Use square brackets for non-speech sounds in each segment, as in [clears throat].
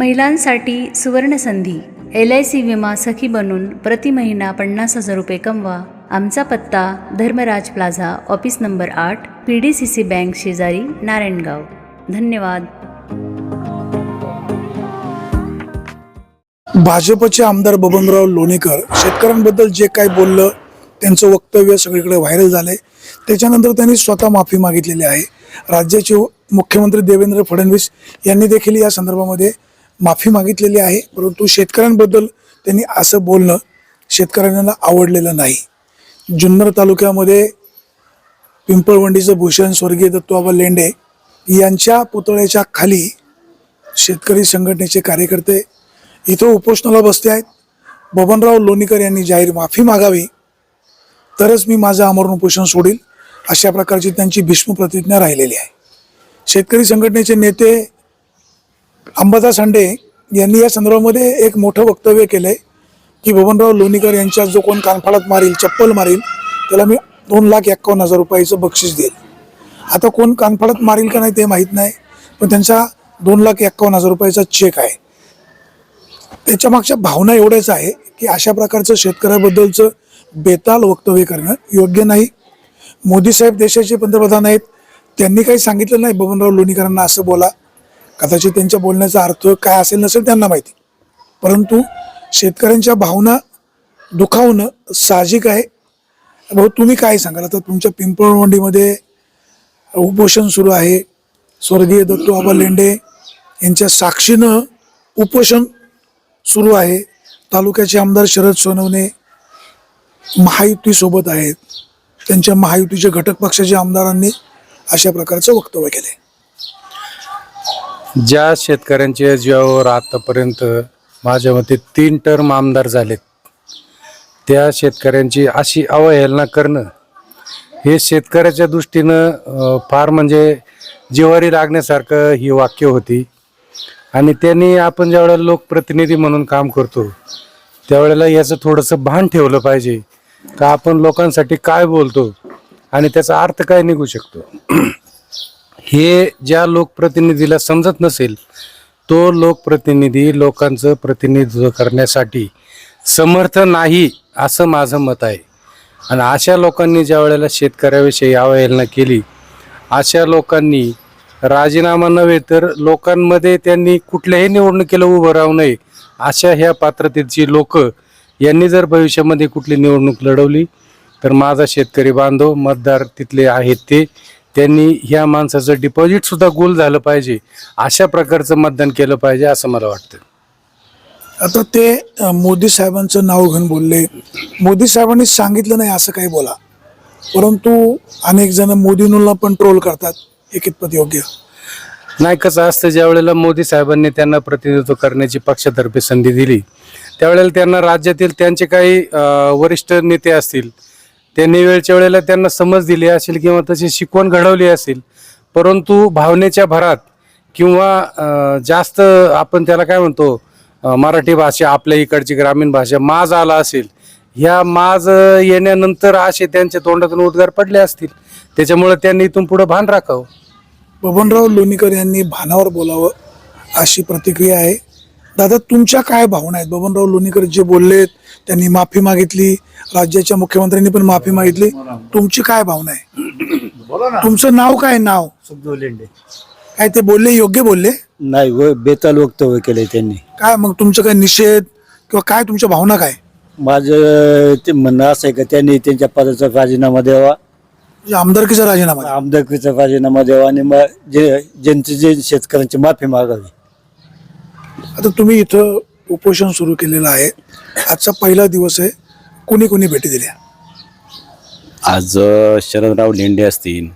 महिलांसाठी सुवर्णसंधी L I C विमा सखी बनून प्रति महिना पन्नास हजार रुपये कमवा. आमचा पत्ता धर्मराज प्लाझा ऑफिस नंबर आठ P D C C bank शेजारी नारायणगाव. धन्यवाद. भाजपचे आमदार बबनराव लोणीकर शेतकऱ्यांबद्दल जे काही बोललं त्यांचं वक्तव्य सगळीकडे व्हायरल झालंय. त्याच्यानंतर त्यांनी स्वतः माफी मागितलेली आहे. राज्याचे मुख्यमंत्री देवेंद्र फडणवीस यांनी देखील या संदर्भामध्ये माफी मागितलेली आहे परंतु शेतकऱ्यांबद्दल त्यांनी असं बोलणं शेतकऱ्यांना आवडलेलं नाही. जुन्नर तालुक्यामध्ये पिंपळवंडीचं भूषण स्वर्गीय दत्तबाबा लेंडे यांच्या पुतळ्याच्या खाली शेतकरी संघटनेचे कार्यकर्ते इथं उपोषणाला बसले आहेत. बबनराव लोणीकर यांनी जाहीर माफी मागावी. तरच मी माझं आमरण उपोषण सोडील अशा प्रकारची त्यांची भीष्म प्रतिज्ञा राहिलेली आहे. शेतकरी संघटनेचे नेते अंबादास हांडे यांनी या संदर्भामध्ये एक मोठं वक्तव्य केलंय की बबनराव लोणीकर यांच्या जो कोण कानफाडात मारील चप्पल मारील त्याला मी दोन लाख एक्कावन्न हजार रुपयाचं बक्षीस देईल. आता कोण कानफाडात मारील का नाही ते माहीत नाही पण त्यांचा दोन लाख एक्कावन्न हजार रुपयाचा चेक आहे. त्याच्या मागच्या भावना एवढ्याच आहे की अशा प्रकारचं शेतकऱ्याबद्दलचं बेताल वक्तव्य करणं योग्य नाही. मोदी साहेब देशाचे पंतप्रधान आहेत त्यांनी काही सांगितलं नाही बबनराव लोणीकरांना असं बोला. कदाचित त्यांच्या बोलण्याचा अर्थ काय असेल नसेल त्यांना माहिती. परंतु शेतकऱ्यांच्या भावना दुखावणं साहजिक आहे. भाऊ तुम्ही काय सांगाल? आता तुमच्या पिंपळवंडीमध्ये उपोषण सुरू आहे. स्वर्गीय दत्तूबाबा लेंडे यांच्या साक्षीनं उपोषण सुरू आहे. तालुक्याचे आमदार शरद सोनवणे महायुतीसोबत आहेत. त्यांच्या महायुतीच्या घटक पक्षाच्या आमदारांनी अशा प्रकारचं वक्तव्य केले ज्या शेतकऱ्यांच्या जीवावर आतापर्यंत माझ्या मते तीन टर्म आमदार झालेत त्या शेतकऱ्यांची अशी अवहेलना करणं हे शेतकऱ्याच्या दृष्टीनं फार म्हणजे जिवारी लागण्यासारखं ही वाक्य होती. आणि त्यांनी आपण ज्यावेळेला लोकप्रतिनिधी म्हणून काम करतो त्यावेळेला याचं थोडंसं भान ठेवलं पाहिजे का आपण लोकांसाठी काय बोलतो आणि त्याचा अर्थ काय निघू शकतो. हे ज्या लोकप्रतिनिधीला समजत नसेल तो लोकप्रतिनिधी लोकांचं प्रतिनिधित्व करण्यासाठी समर्थ नाही असं माझं मत आहे. आणि अशा लोकांनी ज्या वेळेला शेतकऱ्याविषयी अवहेलना केली अशा लोकांनी राजीनामा नव्हे तर लोकांमध्ये त्यांनी कुठल्याही निवडणुकीला उभं राहू नये अशा ह्या पात्रतेची लोक यांनी जर भविष्यामध्ये कुठली निवडणूक लढवली तर माझा शेतकरी बांधव मतदार तिथले आहेत ते त्यांनी ह्या माणसाचं डिपॉझिट सुद्धा गुल झालं पाहिजे. अशा प्रकारचं मतदान केलं पाहिजे असं मला वाटतं. आता ते अं, मोदी साहेबांचं नाव घेऊन बोलले. मोदी साहेबांनी सांगितलं नाही असं काही बोला. परंतु अनेक जण मोदींना पण ट्रोल करतात. हे कितपत योग्य. नाही कसं असतं ज्या वेळेला मोदी साहेबांनी त्यांना प्रतिनिधित्व करण्याची पक्षातर्फे संधी दिली त्यावेळेला त्यांना राज्यातील त्यांचे काही अं, वरिष्ठ नेते असतील त्यांनी वेळच्या वेळेला त्यांना समज दिली असेल किंवा तशी शिकवण घडवली असेल परंतु भावनेच्या भरात किंवा जास्त आपण त्याला काय म्हणतो मराठी भाषा आपल्या इकडची ग्रामीण भाषा माज आला असेल ह्या माज येण्यानंतर असे त्यांच्या तोंडातून उद्गार पडले असतील. त्याच्यामुळे त्यांनी इथून पुढे भान राखावं. बबनराव लोणीकर यांनी भानावर बोलावं अशी प्रतिक्रिया आहे. दादा तुमच्या काय भावना आहेत? बबनराव लोणीकर जे बोललेत त्यांनी माफी मागितली राज्याच्या मुख्यमंत्र्यांनी पण माफी मागितली. तुमची काय भावना आहे? तुमचं नाव काय नाव? सुखदेव लेंडे. काय ते बोलले योग्य बोलले? नाही व बेताल वक्तव्य केलंय त्यांनी. काय मग तुमचं काय निषेध किंवा काय तुमच्या भावना काय? माझं ते म्हणणं असं आहे का त्यांनी त्यांच्या पदाचा राजीनामा द्यावा. म्हणजे आमदारकीचा राजीनामा. द्या. आमदारकीचा राजीनामा द्यावा आणि मग जे ज्यांची जे शेतकऱ्यांची माफी मागावी. आता तुम्ही इथं उपोषण सुरू केलेलं आहे. आजचा पहिला दिवस आहे. कोणी कोणी भेटी दिल्या आज अ, शरदराव लेंडे असतील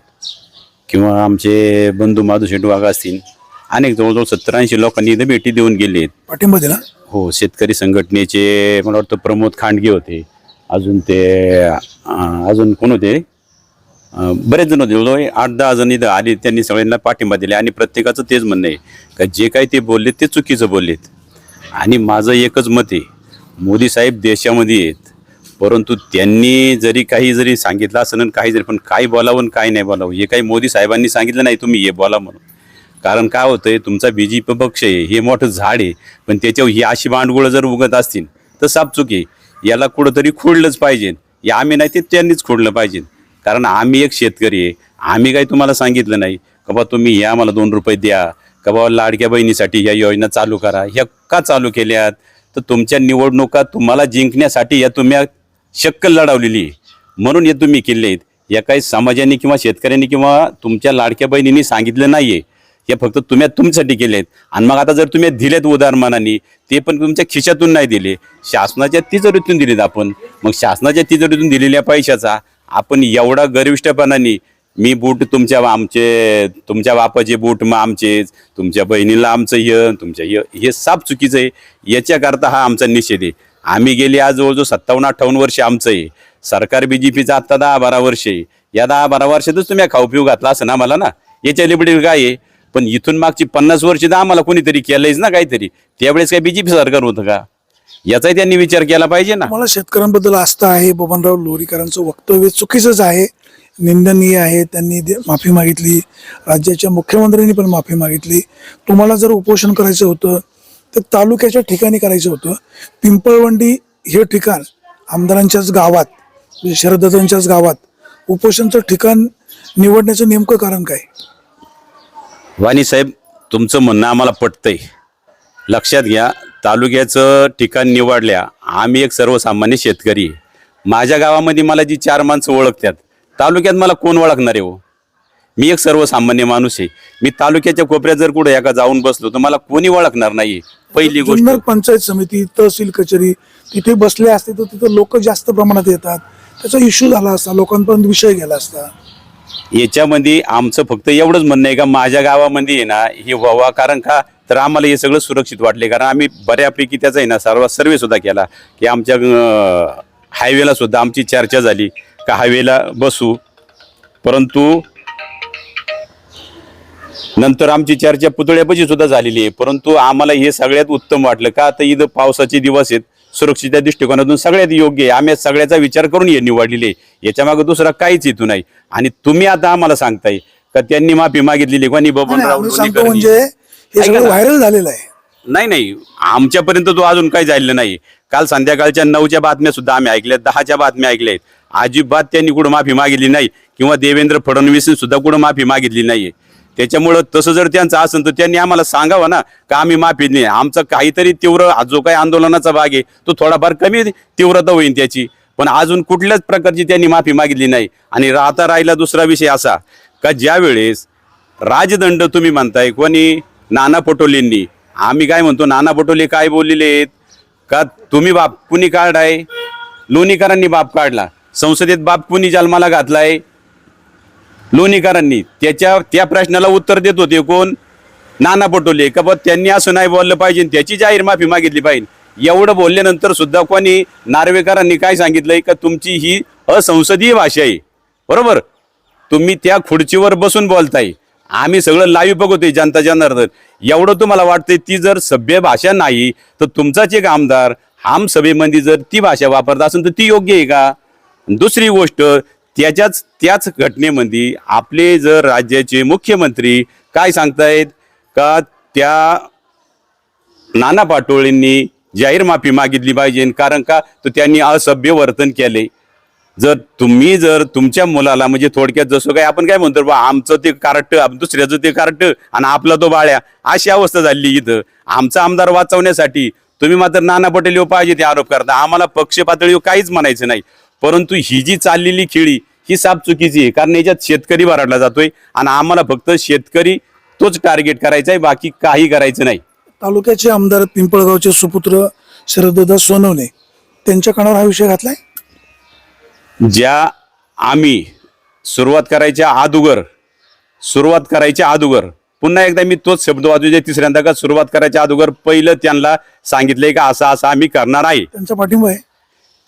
किंवा आमचे बंधू माधुशेठ वाघ असतील. अनेक जवळजवळ सत्तर ऐंशी लोकांनी इथे भेटी देऊन गेलेत. पाठिंबा दिला हो शेतकरी संघटनेचे मला वाटतं प्रमोद खांडगे होते. अजून ते अ, अजून कोण होते? बरेच जण होते. जवळजवळ आठ दहा जण इथं आले त्यांनी सगळ्यांना पाठिंबा दिला आणि प्रत्येकाचं तेच म्हणणं आहे का जे काही ते बोलले ते चुकीचं बोललेत. आणि माझं एकच मत आहे मोदी साहेब देशामध्ये आहेत परंतु त्यांनी जरी काही जरी सांगितलं असं काही जरी पण काय बोलावं आणि काय नाही बोलावं हे काही मोदी साहेबांनी सांगितलं नाही तुम्ही हे बोला म्हणून. कारण काय होतं आहे तुमचा बी जे पी पक्ष आहे हे मोठं झाड आहे पण त्याच्यावर ही अशी भांडगुळं जर उगत असतील तर सापचूक आहे. याला कुठंतरी खोडलंच पाहिजे. या आम्ही नाही ते त्यांनीच खोडलं पाहिजे. कारण आम्ही एक शेतकरी आहे. आम्ही काही तुम्हाला सांगितलं नाही का बा तुम्ही या मला दोन रुपये द्या का बाबा लाडक्या बहिणीसाठी ह्या योजना चालू करा. ह्या का चालू केल्यात? तर तुमच्या निवडणुका तुम्हाला जिंकण्यासाठी या तुम्ही शक्कल लढवलेली आहे. म्हणून हे तुम्ही केले आहेत. या काही समाजाने किंवा शेतकऱ्यांनी किंवा तुमच्या लाडक्या बहिणींनी सांगितलं नाहीये. हे फक्त तुम्ही तुमच्यासाठी केलेत आणि मग आता जर तुम्ही दिलेत उदाहरणाने ते पण तुमच्या खिशातून नाही दिले. शासनाच्या तिजोरीतून दिलेत आपण. मग शासनाच्या तिजोरीतून दिलेल्या पैशाचा आपण एवढा गरिष्ठपणाने मी बूट तुमच्या आमचे तुमच्या बापाचे बूट मग आमचेच तुमच्या बहिणीला आमचं य तुमच्या य हे साप चुकीचं आहे. याच्याकरता हा आमचा निषेध आहे. आम्ही गेले आज जवळजवळ सत्तावन्न अठ्ठावन्न वर्ष आमचं आहे. सरकार बी जे पीचं आत्ता दहा बारा वर्ष आहे. या दहा बारा वर्षातच तुम्ही खाऊ पिऊ घातला असं ना मला ना? याच्या लिबडी काय आहे? पण इथून मागची पन्नास वर्ष तर आम्हाला कोणीतरी केलंयच ना काहीतरी. त्यावेळेस काय बी जे पी सरकार होतं का? याचाही त्यांनी विचार केला पाहिजे ना. मला शेतकऱ्यांबद्दल आस्था आहे बबनराव लोरीकरांचं वक्तव्य चुकीचंच आहे निंदनीय आहे त्यांनी माफी मागितली राज्याच्या मुख्यमंत्र्यांनी पण माफी मागितली. तुम्हाला जर उपोषण करायचं होतं तर तालुक्याच्या ठिकाणी करायचं होतं. पिंपळवंडी हे ठिकाण आमदारांच्याच गावात म्हणजे शरदत्तांच्याच गावात उपोषणचं ठिकाण निवडण्याचं नेमकं कारण काय? वाणी साहेब तुमचं म्हणणं आम्हाला पटतंय. लक्षात घ्या तालुक्याचं ठिकाण निवडल्या आम्ही एक सर्वसामान्य शेतकरी. माझ्या गावामध्ये मला जी चार माणसं ओळखतात तालुक्यात मला कोण ओळखणार आहे हो? मी एक सर्वसामान्य माणूस आहे. मी तालुक्याच्या कोपऱ्यात जर कुठे एका जाऊन बसलो तर मला कोणी ओळखणार नाही पहिली गोष्ट. पंचायत समिती तहसील कचेरी तिथे बसले असते तर तिथे लोक जास्त प्रमाणात येतात. त्याचा इश्यू झाला असता लोकांपर्यंत विषय गेला असता. याच्यामध्ये आमचं फक्त एवढंच म्हणणं आहे का माझ्या गावामध्ये ना हे व्हावा. कारण का तर आम्हाला हे सगळं सुरक्षित वाटले कारण आम्ही बऱ्यापैकी त्याचा आहे ना सर्व सर्वे सुद्धा केला की आमच्या हायवेला सुद्धा आमची चर्चा झाली का हायवेला बसू. परंतु नंतर आमची चर्चा पुतळ्यापाशी सुद्धा झालेली आहे. परंतु आम्हाला हे सगळ्यात उत्तम वाटलं का आता इथं पावसाचे दिवस आहेत सुरक्षेच्या दृष्टिकोनातून सगळ्यात योग्य आहे. आम्ही सगळ्याचा विचार करून हे निवडलेले आहे. याच्या दुसरा काहीच हेतू नाही. आणि तुम्ही आता आम्हाला सांगताय का त्यांनी माफी मागितलेली कोणी बबनराव. म्हणजे हे ऐका सगळं ना. व्हायरल झालेलं आहे. नाही नाही. आमच्यापर्यंत तो अजून काही झालेलं नाही. काल संध्याकाळच्या नऊच्या बातम्या सुद्धा आम्ही ऐकल्या दहाच्या बातम्या ऐकल्या आहेत अजिबात त्यांनी कुठं माफी मागितली नाही किंवा देवेंद्र फडणवीस सुद्धा कुठं माफी मागितली नाहीये. त्याच्यामुळं तसं जर त्यांचं असेल तर त्यांनी आम्हाला सांगावं ना का आम्ही माफी नाही. आमचं काहीतरी तीव्र जो काही आंदोलनाचा भाग आहे तो थोडाफार कमी तीव्रता होईल त्याची. पण अजून कुठल्याच प्रकारची त्यांनी माफी मागितली नाही. आणि आता राहिला दुसरा विषय असा का ज्या वेळेस राजदंड तुम्ही म्हणताय कोणी नाना पटोलेंनी. आम्ही काय म्हणतो नाना पटोले काय बोललेले आहेत का तुम्ही बाप कुणी काढाय? लोणीकरांनी बाप काढला. संसदेत बाप कुणी जन्माला घातलाय? लोणीकरांनी. त्याच्या त्या प्रश्नाला उत्तर देत होते कोण? नाना पटोले. का बा त्यांनी असं नाही बोललं पाहिजे त्याची जाहीर माफी मागितली पाहिजे. एवढं बोलल्यानंतर सुद्धा कोणी नार्वेकरांनी काय सांगितलंय? का तुमची ही असंसदीय भाषा आहे. बरोबर? तुम्ही त्या खुर्चीवर बसून बोलताय. आम्ही सगळं लाईव्ह बघतोय जनता जनार्दन. एवढं तुम्हाला वाटतंय ती जर सभ्य भाषा नाही तर तुमचाच एक आमदार आम सभेमध्ये जर ती भाषा वापरत असेल तर ती योग्य आहे का? दुसरी गोष्ट त्याच्याच त्याच घटनेमध्ये आपले जर राज्याचे मुख्यमंत्री काय सांगतायत का त्या नाना पाटोळेंनी जाहीर माफी मागितली पाहिजे कारण का? तर त्यांनी असभ्य वर्तन केले जर तुम्ही जर तुमच्या मुलाला म्हणजे थोडक्यात जसं काय आपण काय म्हणतो बा आमचं ते कारट दुसऱ्याचं ते कारट आणि आपला तो बाळ्या अशी अवस्था झाली इथं. आमचा आमदार वाचवण्यासाठी तुम्ही मात्र नाना पटेल येऊ पाहिजे ते आरोप करता. आम्हाला पक्ष पातळीवर काहीच म्हणायचं नाही. परंतु ही जी चाललेली खेळी ही साप चुकीची आहे. कारण याच्यात शेतकरी भरडला जातोय आणि आम्हाला फक्त शेतकरी तोच टार्गेट करायचा आहे बाकी काही करायचं नाही. तालुक्याचे आमदार पिंपळगावचे सुपुत्र शरददा सोनवणे त्यांच्या कानावर हा विषय घातलाय? ज्या आम्ही सुरुवात करायच्या अगोदर सुरुवात करायच्या अगोदर पुन्हा एकदा मी तोच शब्द वाजवचे तिसऱ्यांदा का सुरुवात करायच्या अगोदर पहिलं त्यांना सांगितलंय का असं असं आम्ही करणार आहे. त्यांचा पाठिंबा आहे.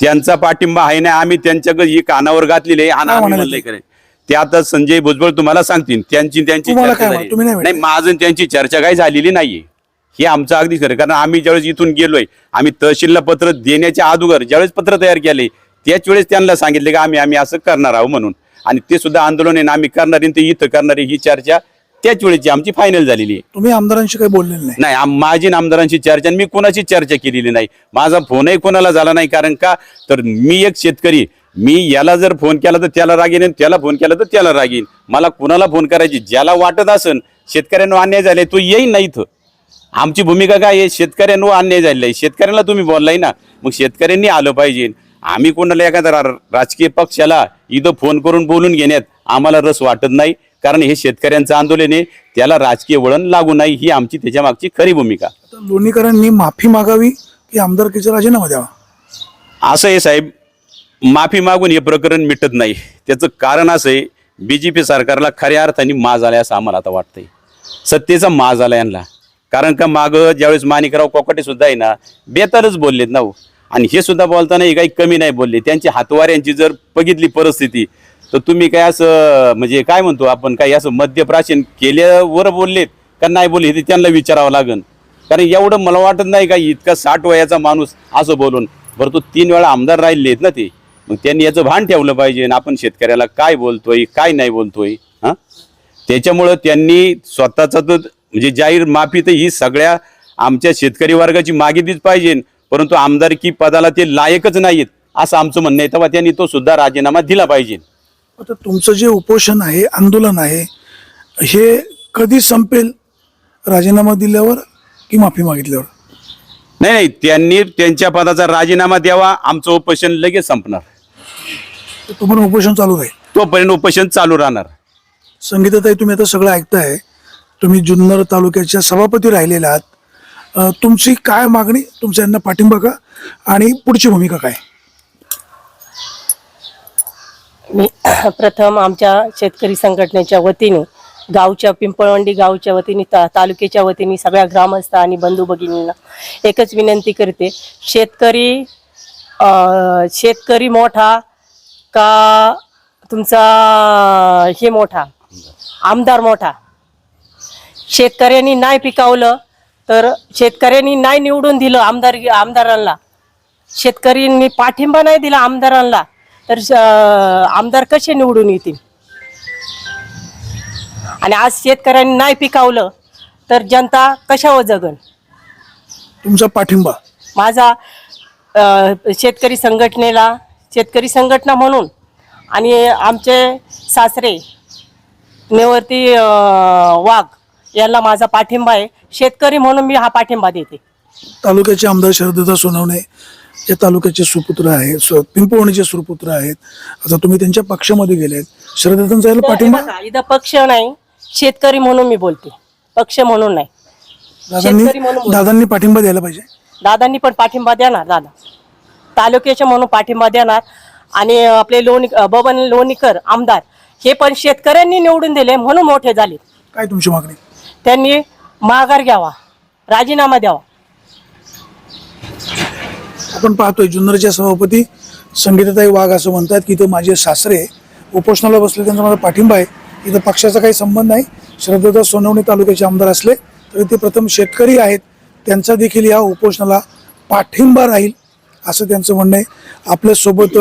त्यांचा पाठिंबा आहे ना आम्ही त्यांच्याकडे ही कानावर घातलेली आहे ते? आता संजय भुजबळ तुम्हाला सांगतील त्यांची त्यांची चर्चा झाली. नाही माझं त्यांची चर्चा काही झालेली नाहीये. हे आमचं अगदी खरं कारण आम्ही ज्यावेळेस इथून गेलोय आम्ही तहसीलला पत्र देण्याच्या अगोदर ज्यावेळेस पत्र तयार केले त्याच वेळेस त्यांना सांगितले की आम्ही आम्ही असं करणार आहोत म्हणून. आणि ते सुद्धा आंदोलन आहे ना आम्ही करणार आहे, ते इथं करणार ही चर्चा त्याच वेळेची आमची फायनल झालेली आहे. तुम्ही आमदारांशी काही बोललेलं नाही? नाही आम- माझी आणि आमदारांची चर्चा मी कोणाची चर्चा केलेली नाही. माझा फोनही कोणाला झाला नाही कारण का? तर मी एक शेतकरी मी याला जर फोन केला तर त्याला रागीन आणि त्याला फोन केला तर त्याला रागीन मला कुणाला फोन करायची? ज्याला वाटत असन शेतकऱ्यांना अन्याय झाले तो येईन नाही इथं. आमची भूमिका काय आहे? शेतकऱ्यांवर अन्याय झालेला आहे. शेतकऱ्यांना तुम्ही बोललाय ना मग शेतकऱ्यांनी आलं पाहिजे. आम्ही कोणाला एखाद्या राजकीय पक्षाला इथं फोन करून बोलून घेण्यात आम्हाला रस वाटत नाही. कारण हे शेतकऱ्यांचं आंदोलन आहे. त्याला राजकीय वळण लागू नाही. ही आमची त्याच्या मागची खरी भूमिका. लोणीकरांनी माफी मागावी की आमदारकीचा राजीनामा द्यावा? असं आहे साहेब. माफी मागून हे प्रकरण मिटत नाही. त्याचं कारण असं आहे बी जे पी सरकारला खऱ्या अर्थाने माज आलाय असं आम्हाला आता वाटतंय. सत्तेचा माज आला यांना. कारण का मागं ज्यावेळेस माणिकराव कोकाटे सुद्धा आहे ना बेतारच बोललेत ना हो. आणि हे सुद्धा बोलताना काही कमी नाही बोलले. त्यांची हातवाऱ्यांची जर बघितली परिस्थिती तर तुम्ही काय असं म्हणजे काय म्हणतो आपण काही असं मद्यप्राशन केल्यावर बोललेत का नाही बोलले ते त्यांना विचारावं लागेल कारण एवढं मला वाटत नाही का इतका साठ वयाचा माणूस असं बोलून बरं तो तीन वेळा आमदार राहिलेत ना ते. मग त्यांनी याचं भान ठेवलं पाहिजे आणि आपण शेतकऱ्याला काय बोलतोय काय नाही बोलतोय हां? त्याच्यामुळं त्यांनी स्वतःचा तर म्हणजे जाहीर माफी तर ही सगळ्या आमच्या शेतकरी वर्गाची मागितलीच पाहिजे. परंतु आमदारकी पदाला ते लायकच नाहीत असं आमचं म्हणणं आहे. तेव्हा त्यांनी तो सुद्धा राजीनामा दिला पाहिजे. आता तुमचं जे उपोषण आहे आंदोलन आहे हे कधी संपेल? राजीनामा दिल्यावर की माफी मागितल्यावर? नाही नाही त्यांनी त्यांच्या पदाचा राजीनामा द्यावा आमचं उपोषण लगेच संपणार. तुम्हाला उपोषण चालू राहील. तोपर्यंत उपोषण चालू राहणार. संगीताताई तुम्ही आता सगळं ऐकताय. तुम्ही जुन्नर तालुक्याच्या सभापती राहिलेला आहात. तुमची काय मागणी? तुमचा यांना पाठिंबा का? आणि पुढची भूमिका काय? मी [clears throat] प्रथम आमच्या शेतकरी संघटनेच्या वतीने गावच्या पिंपळवंडी गावच्या वतीने ता तालुक्याच्या वतीने सगळ्या ग्रामस्थ आणि बंधू भगिनींना एकच विनंती करते. शेतकरी शेतकरी मोठा का तुमचा हे मोठा? आमदार मोठा? शेतकऱ्यांनी नाही पिकावलं तर शेतकऱ्यांनी नाही निवडून दिलं आमदार आमदारांना. शेतकऱ्यांनी पाठिंबा नाही दिला आमदारांना. तर आमदार कसे निवडून येतील? आणि आज शेतकऱ्यांनी नाही पिकावलं तर जनता कशावर जगन तुमचा पाठिंबा. माझा शेतकरी संघटनेला शेतकरी संघटना म्हणून आणि आमचे सासरे नेवरती वाघ यांना माझा पाठिंबा आहे. शेतकरी म्हणून मी हा पाठिंबा देते. तालुक्याचे आमदार शरदत्ता सोनवणे या तालुक्याचे सुपुत्र आहेत. सु- पिंपवणीचे सुपुत्र आहेत. आता तुम्ही त्यांच्या पक्षामध्ये गेलेत. शरदत्तांचा याला पाठिंबा? इथं पक्ष नाही. शेतकरी म्हणून मी बोलते. पक्ष म्हणून नाही. दादांनी शेतकरी म्हणून दादांनी पाठिंबा द्यायला पाहिजे? दादांनी पण पाठिंबा देणार दादा. तालुक्याचे म्हणून पाठिंबा देणार. आणि आपले लोणी बबन लोणीकर आमदार हे पण शेतकऱ्यांनी निवडून दिले म्हणून मोठे झाले. काय तुमची मागणी? त्यांनी माघार घ्यावा राजीनामा द्यावा. आपण पाहतोय जुन्नरच्या सभापती संगीताताई वाघ असं म्हणतात की इथं माझे सासरे उपोषणाला बसले त्यांचा माझा पाठिंबा आहे. इथं पक्षाचा काही संबंध नाही. श्रद्धादा सोनवणे तालुक्याचे आमदार असले तरी ते प्रथम शेतकरी आहेत. त्यांचा देखील या उपोषणाला पाठिंबा राहील असं त्यांचं म्हणणं आहे. आपल्यासोबत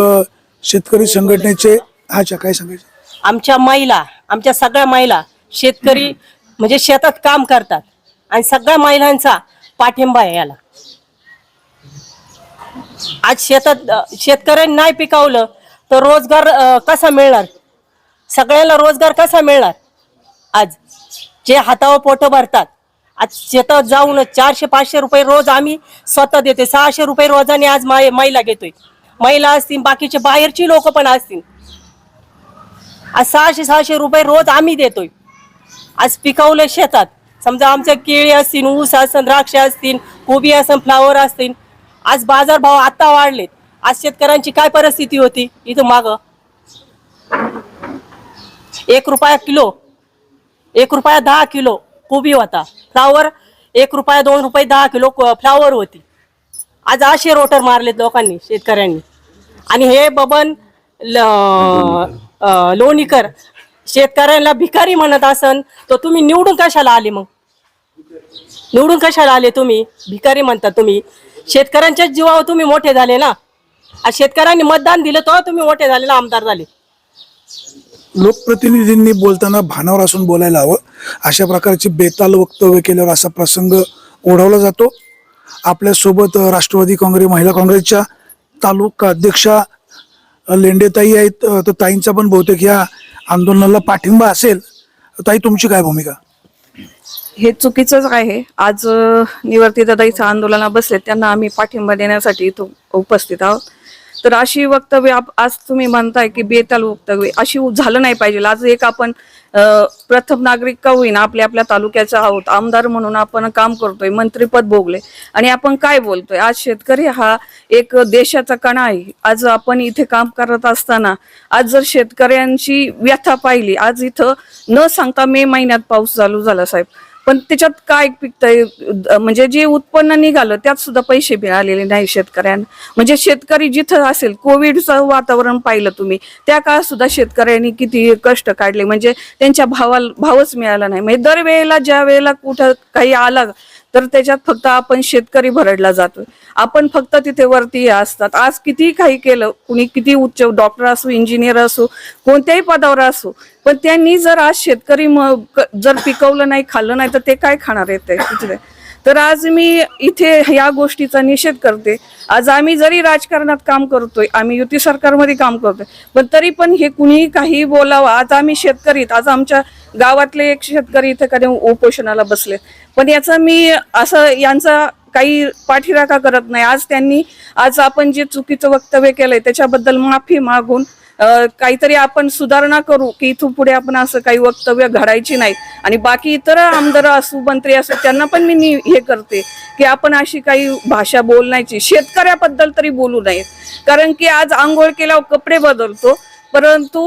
शेतकरी संघटनेचे अच्छा काय सांगायचं? आमच्या महिला आमच्या सगळ्या महिला शेतकरी म्हणजे शेतात काम करतात. आणि सगळ्या महिलांचा पाठिंबा आहे याला. आज शेतात शेतकऱ्यांनी नाही पिकावलं तर रोजगार कसा मिळणार? सगळ्यांना रोजगार कसा मिळणार? आज जे हातावर पोटं भरतात आज शेतात जाऊन चारशे पाचशे रुपये रोज आम्ही स्वतः देतोय. सहाशे रुपये रोजाने आज माय महिला घेतोय. महिला असतील बाकीचे बाहेरची लोक पण असतील. आज सहाशे सहाशे रुपये रोज आम्ही देतोय. आज पिकवलं शेतात. समजा आमच्या केळी असतील ऊस असतील द्राक्ष असतील कोबी असन फ्लावर असतील आज बाजारभाव आता वाढलेत. आज शेतकऱ्यांची काय परिस्थिती होती? इथं माग. एक रुपया किलो. एक रुपया दहा किलो कोबी होता. फ्लावर एक रुपया दोन रुपये दहा किलो फ्लावर होती. आज असे रोटर मारलेत लोकांनी शेतकऱ्यांनी. आणि हे बबन ल लोणीकर शेतकऱ्यांना भिकारी म्हणत असन तर तुम्ही निवडून कशाला आले मग? निवडून कशाला आले तुम्ही? भिकारी म्हणता तुम्ही. शेतकऱ्यांच्याच जीवावर तुम्ही मोठे झाले ना. शेतकऱ्यांनी मतदान दिलं तेव्हा तुम्ही मोठे झाले ना आमदार झाले. लोकप्रतिनिधींनी बोलताना भानावर असून बोलायला हवं. अशा प्रकारचे बेताल वक्तव्य केल्यावर असा प्रसंग ओढवला जातो. आपल्यासोबत राष्ट्रवादी काँग्रेस महिला काँग्रेसच्या तालुका अध्यक्षा लेंडेताई आहेत तर ताईंचा पण बहुतेक या आंदोलनाला पाठिंबा असेल. ताई तुमची काय भूमिका? हे चुकीचंच आहे. आज निवर्ती दादा इथं आंदोलनाला बसले त्यांना आम्ही पाठिंबा देण्यासाठी उपस्थित आहोत. तर अशी वक्तव्य आज तुम्ही म्हणताय की बेताल वक्तव्य. अशी झालं नाही पाहिजे. आज एक आपण प्रथम नागरिक का होईना आपल्या आपल्या तालुक्याचा आहोत. आमदार म्हणून आपण काम करतोय. मंत्रीपद भोगले. आणि आपण काय बोलतोय? आज शेतकरी हा एक देशाचा कणा आहे. आज आपण इथे काम करत असताना आज जर शेतकऱ्यांची व्यथा पाहिली आज इथं न सांगता मे महिन्यात पाऊस चालू झाला साहेब. पण त्याच्यात काय पिकतंय? म्हणजे जे उत्पन्न निघालं त्यात सुद्धा पैसे मिळालेले नाही शेतकऱ्यांना. म्हणजे शेतकरी जिथं असेल कोविडचं वातावरण पाहिलं तुम्ही त्या काळात सुद्धा शेतकऱ्यांनी किती कष्ट काढले. म्हणजे त्यांच्या भावाला भावच मिळाला नाही. म्हणजे दरवेळेला ज्या वेळेला कुठं काही आला तर त्याच्यात फक्त आपण शेतकरी भरडला जातोय. आपण फक्त तिथे वरती असतात. आज किती काही केलं कुणी किती उच्च डॉक्टर असो इंजिनियर असो कोणत्याही पदावर असो पण त्यांनी जर आज शेतकरी म- जर पिकवलं नाही खाल्लं नाही तर ते काय खाणार आहेत ते? तिथे तर आज मी इथे या गोष्टीचा निषेध करते. आज आम्ही जरी राजकारणात काम करतोय आम्ही युती सरकारमध्ये काम करतोय पण तरी पण हे कुणी काही बोलावं आज आम्ही शेतकरीत आज आमच्या गावातले एक शेतकरी इथे कधी उपोषणाला बसले. पण याचा मी असं यांचा काही पाठीराखा करत नाही. आज त्यांनी आज आपण जे चुकीचं वक्तव्य केलंय त्याच्याबद्दल माफी मागून काहीतरी आपण सुधारणा करू की इथून पुढे आपण असं काही वक्तव्य घडायची नाही. आणि बाकी इतर आमदार असू मंत्री असू त्यांना पण मी हे करते की आपण अशी काही भाषा बोलण्याची शेतकऱ्याबद्दल तरी बोलू नये. कारण की आज आंघोळ केल्यावर कपडे बदलतो परंतु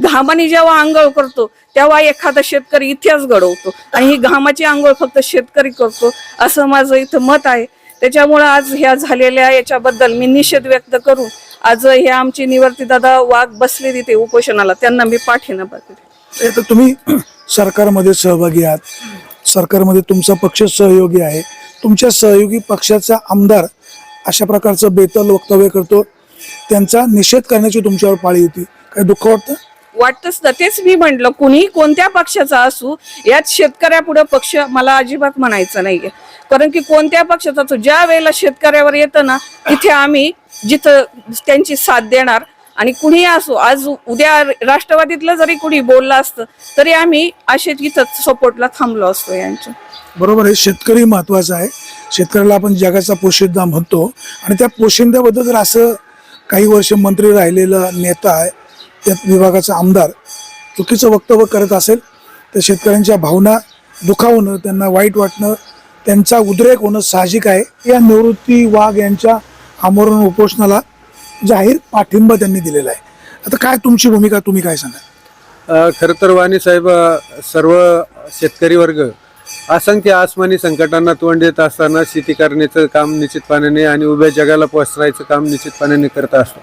घामाने जेव्हा आंघोळ करतो तेव्हा एखादा शेतकरी इतिहास घडवतो. आणि ही घामाची आंघोळ फक्त शेतकरी करतो असं माझं इथं मत आहे. त्याच्यामुळं आज ह्या झालेल्या याच्याबद्दल मी निषेध व्यक्त करून आज हे आमची निवर्ती दादा वाघ बसले तिथे उपोषणाला त्यांना मी पाठिंबा पाठवले हे तर तुम्ही [clears throat] सरकारमध्ये सहभागी आहात. सरकारमध्ये तुमचा पक्ष सहयोगी आहे. तुमच्या सहयोगी पक्षाचा आमदार अशा प्रकारचं बेतल वक्तव्य करतो. त्यांचा निषेध करण्याची तुमच्यावर पाळी होती. काय दुःख वाटतं? वाटतच ना. तेच मी म्हंटल कुणी कोणत्या पक्षाचा असू यात शेतकऱ्यापुढे पक्ष मला अजिबात म्हणायचं नाहीये. कारण की कोणत्या पक्षाचा असू ज्या वेळेला शेतकऱ्यावर येतं ना तिथे आम्ही जिथं त्यांची साथ देणार आणि कुणी असो आज उद्या राष्ट्रवादीतलं जरी कुणी बोललं असतं तरी आम्ही असे इथं सपोर्टला थांबलो असतो यांच्या. बरोबर आहे शेतकरी महत्त्वाचा आहे. शेतकऱ्याला आपण जगाचा पोशिंदा म्हणतो. आणि त्या पोशिंद्याबद्दल जर असं काही वर्ष मंत्री राहिलेला नेता आहे या विभागाचा आमदार चुकीचं वक्तव्य करत असेल तर शेतकऱ्यांच्या भावना दुखावणं त्यांना वाईट वाटणं त्यांचा उद्रेक होणं साहजिक आहे. या निवृत्ती वाघ यांच्या आमरण उपोषणाला जाहीर पाठिंबा त्यांनी दिलेला आहे. आता काय तुमची भूमिका तुम्ही काय सांगा खरं तर वाणी साहेब सर्व शेतकरी वर्ग असंख्य आसमानी संकटांना तोंड देत असताना शेती करण्याचं काम निश्चितपणाने आणि उभ्या जगाला पसरायचं काम निश्चितपणाने करत असतो.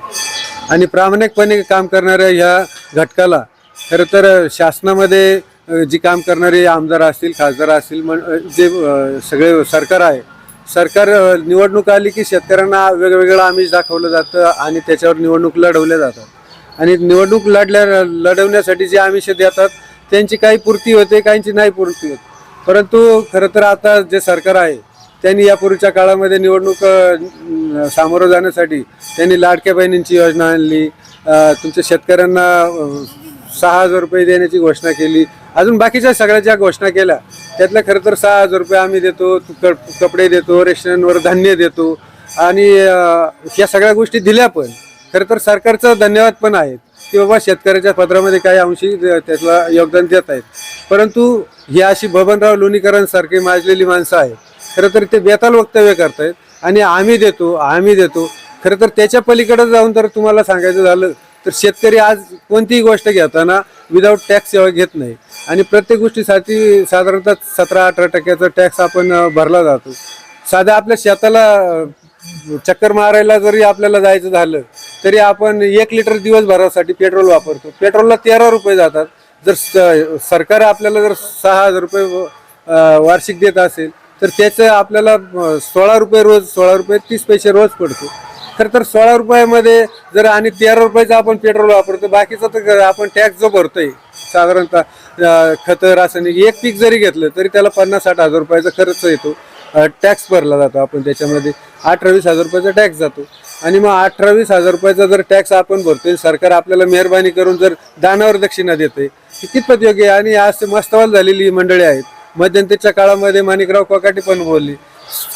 आणि प्रामाणिकपणे काम करणाऱ्या ह्या घटकाला खरं तर शासनामध्ये जी काम करणारे आमदार असतील खासदार असतील म्हण जे सगळे सरकार आहे सरकार निवडणूक आली की शेतकऱ्यांना वेगवेगळं आमिष दाखवलं जातं आणि त्याच्यावर निवडणूक लढवल्या जातात. आणि निवडणूक लढल्या लढवण्यासाठी जे आमिष देतात त्यांची काही पूर्ती होते काहींची नाही पूर्ती होत. परंतु खरं तर आता जे सरकार आहे त्यांनी यापूर्वीच्या काळामध्ये निवडणूक सामोरं जाण्यासाठी त्यांनी लाडक्या बहिणींची योजना आणली. तुमच्या शेतकऱ्यांना सहा हजार रुपये देण्याची घोषणा केली. अजून बाकीच्या सगळ्या ज्या घोषणा केल्या त्यातल्या खरं तर सहा हजार रुपये आम्ही देतो कपडे देतो रेशनवर धान्य देतो आणि या सगळ्या गोष्टी दिल्या पण. खरं तर सरकारचं धन्यवाद पण आहेत की बाबा शेतकऱ्याच्या पत्रामध्ये काही अंशी त्यातला योगदान देत आहेत. परंतु ही अशी बबनराव लोणीकरांसारखी माजलेली माणसं आहेत. खरं तर ते बेताल वक्तव्य करतायत. आणि आम्ही देतो आम्ही देतो. खरं तर त्याच्या पलीकडे जाऊन तर तुम्हाला सांगायचं झालं तर शेतकरी आज कोणतीही गोष्ट घेताना विदाऊट टॅक्स सेवा घेत नाही. आणि प्रत्येक गोष्टीसाठी साधारणतः सतरा अठरा टक्क्याचा टॅक्स आपण भरला जातो. साध्या आपल्या शेताला चक्कर मारायला जरी आपल्याला जायचं झालं तरी आपण एक लिटर दिवसभरासाठी पेट्रोल वापरतो. पेट्रोलला तेरा रुपये जातात. जर स- सरकार आपल्याला जर सहा हजार रुपये वार्षिक देत असेल तर त्याचं आपल्याला सोळा रुपये रोज सोळा रुपये तीस पैसे रोज पडतो. खरं तर सोळा रुपयामध्ये जर आणि तेरा रुपयाचं आपण पेट्रोल वापरतो बाकीचं तर आपण टॅक्स जो भरतोय साधारणतः खतं रासायनिक एक पीक जरी घेतलं तरी त्याला पन्नास साठ हजार रुपयाचा खर्च येतो. टॅक्स भरला जातो आपण त्याच्यामध्ये. अठरावीस हजार रुपयाचा टॅक्स जातो. आणि मग अठरावीस हजार रुपयाचा जर टॅक्स आपण भरतोय सरकार आपल्याला मेहरबानी करून जर दानावर दक्षिणा देते कितपत योग्य आहे? आणि आज मस्तवाल झालेली मंडळी आहेत. मध्यंतरीच्या काळामध्ये माणिकराव कोकाटे पण बोलली.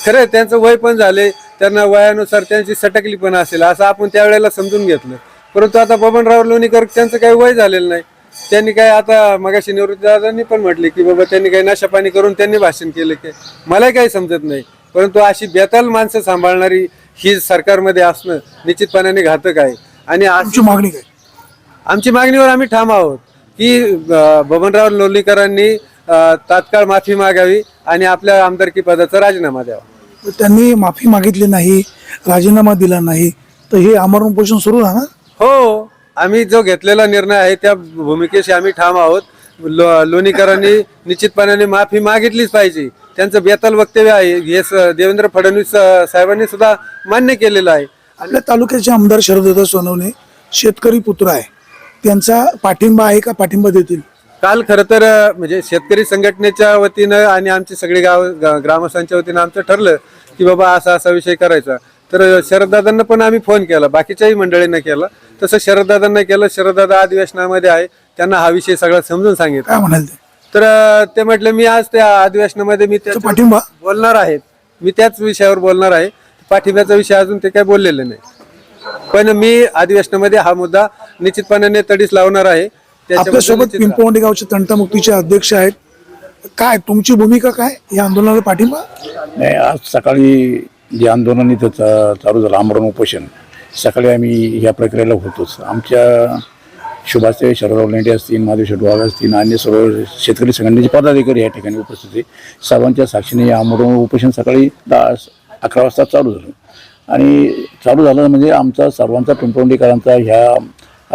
खरं त्यांचं वय पण झाले त्यांना वयानुसार त्यांची सटकली पण असेल असं आपण त्यावेळेला समजून घेतलं. परंतु आता बबनराव लोणीकर त्यांचं काही वय झालेलं नाही. त्यांनी काय आता मगाशी निवृत्तीदादांनी पण म्हटले की बाबा त्यांनी काही नशापाणी करून त्यांनी भाषण केलं की मलाही काही समजत नाही. परंतु अशी बेताल माणसं सांभाळणारी ही सरकारमध्ये असणं निश्चितपणाने घातक आहे. आणि आज तुमची मागणी काय? आमची मागणीवर आम्ही ठाम आहोत की बबनराव लोणीकरांनी तात्काळ माफी मागावी आणि आपल्या आमदारकी पदाचा राजीनामा द्यावा. तर त्यांनी माफी मागितली नाही राजीनामा दिला नाही तर हे आमरण उपोषण सुरू राहणार हो आम्ही जो घेतलेला निर्णय आहे त्या भूमिकेशी आम्ही ठाम आहोत. लो- लोणीकरांनी निश्चितपणाने माफी मागितलीच पाहिजे. त्यांचं बेताल वक्तव्य आहे. हे स- देवेंद्र फडणवीस अ, साहेबांनी सुद्धा मान्य केलेलं आहे. आपल्या तालुक्याचे आमदार शरदत्ता सोनवणे शेतकरी पुत्र आहे. त्यांचा पाठिंबा आहे का? पाठिंबा देतील. काल खरं तर म्हणजे शेतकरी संघटनेच्या वतीनं आणि आमची सगळी गाव ग्रामस्थांच्या वतीनं आमचं ठरलं की बाबा असा असा विषय करायचा. तर शरददादांना पण आम्ही फोन केला बाकीच्याही मंडळींना केला. तसं शरददादांना केलं शरददादा अधिवेशनामध्ये आहे त्यांना हा विषय सगळा समजून सांगितलं. काय म्हणाल ते? तर ते म्हटले मी आज त्या अधिवेशनामध्ये मी त्याच्यावर पाठिंबा? बोलणार आहे. मी त्याच विषयावर बोलणार आहे. पाठिंब्याचा विषय अजून ते काय बोललेले नाही. पण मी अधिवेशनामध्ये हा मुद्दा निश्चितपणाने तडीस लावणार आहे. आपल्यासोबत पिंपवंडी गावचे तंटामुक्तीचे अध्यक्ष आहेत. काय तुमची भूमिका काय या आंदोलनाला पाठिंबा? नाही आज सकाळी जे आंदोलन इथं चा- चालू झालं आमरण उपोषण सकाळी आम्ही ह्या प्रक्रियेला होतोच. आमच्या सुभाषदेव शरदराव लेंडे असतील महादेव वाघ असतील अन्य सर्व शेतकरी संघटनेचे पदाधिकारी या ठिकाणी उपस्थित सर्वांच्या साक्षीने हे आमरण उपोषण सकाळी दहा अकरा वाजता चालू झालं. आणि चालू झालं म्हणजे आमचा सर्वांचा पिंपवंडीकरांचा ह्या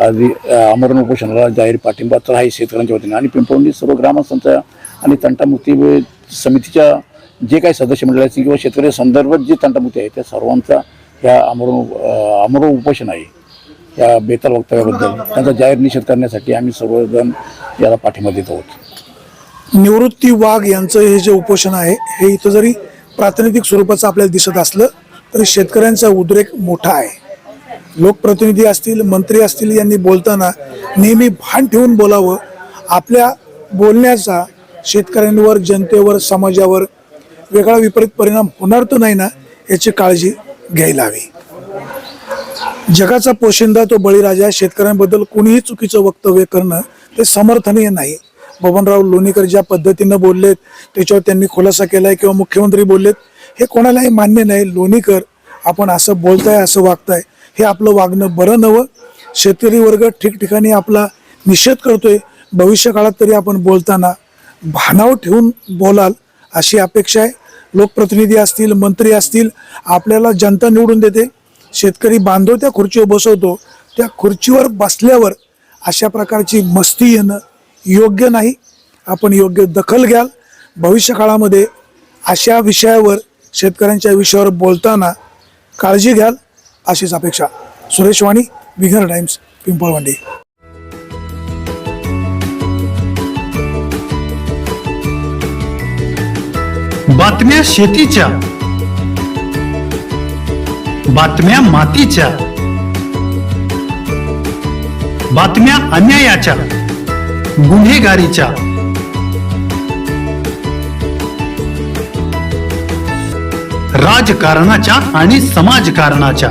आधी आमरण उपोषणाला जाहीर पाठिंबा तर आहे शेतकऱ्यांच्या वतीने. आणि पिंपवंडी सर्व ग्रामस्थांचा आणि तंटामुक्ती समितीच्या जे काही सदस्य मंडळ किंवा शेतकरी संदर्भात जी तंटामुक्ती आहे त्या सर्वांचा ह्या आमरण आमरण उपोषण आहे. या बेताल वक्तव्याबद्दल त्यांचा जाहीर निषेध करण्यासाठी आम्ही सर्वजण याला पाठिंबा देत आहोत. निवृत्ती वाघ यांचं हे जे उपोषण आहे हे इथं जरी प्रातिनिधिक स्वरूपाचं आपल्याला दिसत असलं तरी शेतकऱ्यांचा उद्रेक मोठा आहे. लोकप्रतिनिधी असतील मंत्री असतील यांनी बोलताना नेहमी भान ठेवून बोलावं. आपल्या बोलण्याचा शेतकऱ्यांवर जनतेवर समाजावर वेगळा विपरीत परिणाम होणार तर नाही ना याची काळजी घ्यायला हवी. जगाचा पोशिंदा तो बळीराजा शेतकऱ्यांबद्दल कोणीही चुकीचं वक्तव्य करणं ते समर्थनीय नाही. बबनराव लोणीकर ज्या पद्धतीनं बोललेत त्याच्यावर त्यांनी खुलासा केलाय किंवा मुख्यमंत्री बोललेत हे कोणालाही मान्य नाही. लोणीकर आपण असं बोलताय असं वागताय. हे आपलं वागणं बरं नवं शेतकरी वर्ग ठिकठिकाणी आपला निषेध करतोय. भविष्य काळात तरी आपण बोलताना भानाव ठेवून बोलाल अशी अपेक्षा आहे. लोकप्रतिनिधी असतील मंत्री असतील आपल्याला जनता निवडून देते. शेतकरी बांधव त्या खुर्चीवर बसवतो. त्या खुर्चीवर बसल्यावर अशा प्रकारची मस्ती येणं योग्य नाही. आपण योग्य दखल घ्याल. भविष्य काळामध्ये अशा विषयावर शेतकऱ्यांच्या विषयावर बोलताना काळजी घ्याल. अशीच अपेक्षा. सुरेश वाणी विघर टाइम्स पिंपळवंडी. बातम्या शेतीच्या. बातम्या मातीच्या. बातम्या अन्यायाच्या. गुन्हेगारीच्या. राजकारणाच्या आणि समाजकारणाच्या.